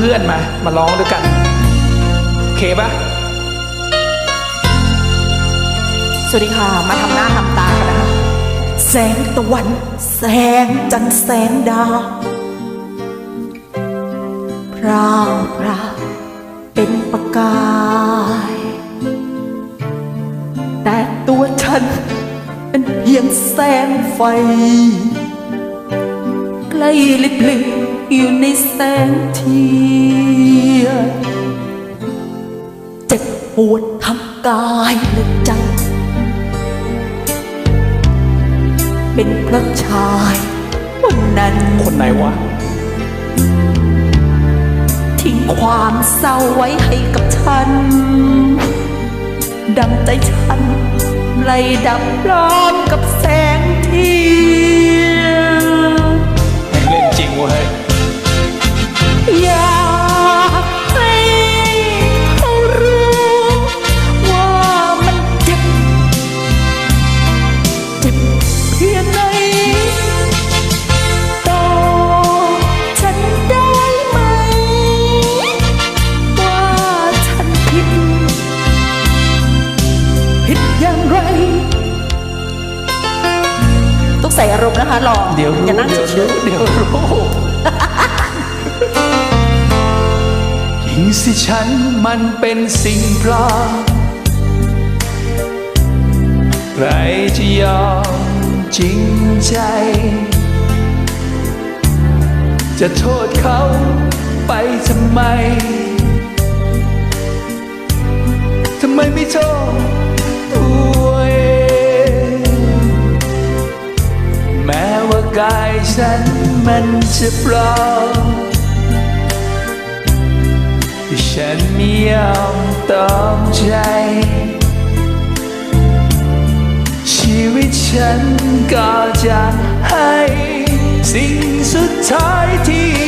เพื่อนมา มาร้องด้วยกัน เคปะสวัสดีค่ะ มาทำหน้าทำตากันนะคะ แสงตะวัน แสงจันทร์แสงดาวพรางพราเป็นประกาย แต่ตัวฉันเป็นเพียงแสงไฟ ใกล้ลิบลิบ อยู่ในแสงเทียนเจ็บปวดทั้งกายและใจ เป็นพระชายคนนั้นคนไหนวะ ทิ้งความเศร้าไว้ให้กับฉัน ดังใจฉันไล่ดับพร้อมกับแสงเทีย ใส่อารมณ์นะคะลองเดี๋ยวรู้อย่านั่งเดี๋ยวเฉรู้ยเดี๋ยวรู้ยิ่งสิฉันมันเป็นสิ่งปลอมใครจะยอมจริงใจ จะโทษเขาไปทำไม ทำไมไม่โทษ ฉันมันจะปลอมฉันไม่ยอมตอมใจ ชีวิตฉันก็จะให้ สิ่งสุดท้ายที่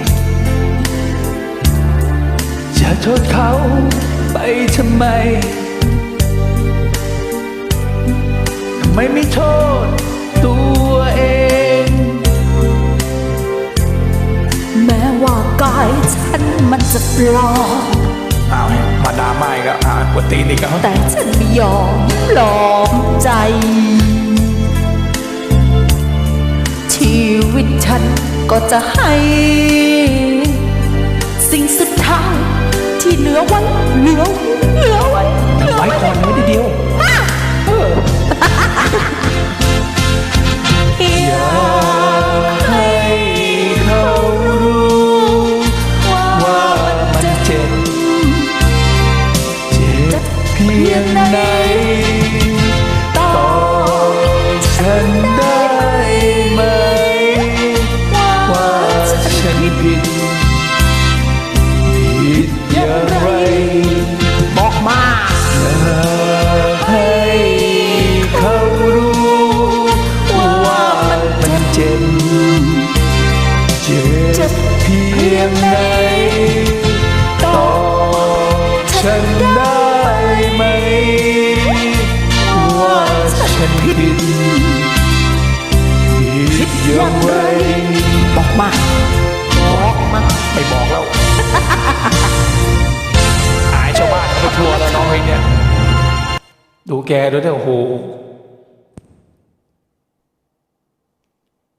โทษเขาไปทำไม ทำไมไม่โทษตัวเอง แม้ว่ากายฉันมันจะปลอมเอามาดราม่าอีกแล้วอะปวดตีนอีกแล้วแต่ฉันไม่ยอมปลอมใจ ชีวิตฉันก็จะให้ สิ่งสุดท้าย ที่เหลือไว้เหลือเหลือไว้เหลือไว้ไว้ก่อน เจ็บเพียงไหนต่อฉันได้ไหม ว่าฉันผิดผิดอย่างไรบอกมาบอกมาไม่บอกแล้วอายชาวบ้านเขาไปทัวร์แล้วน้องเพลงเนี่ยดูแกด้วยเถอะโอ้โห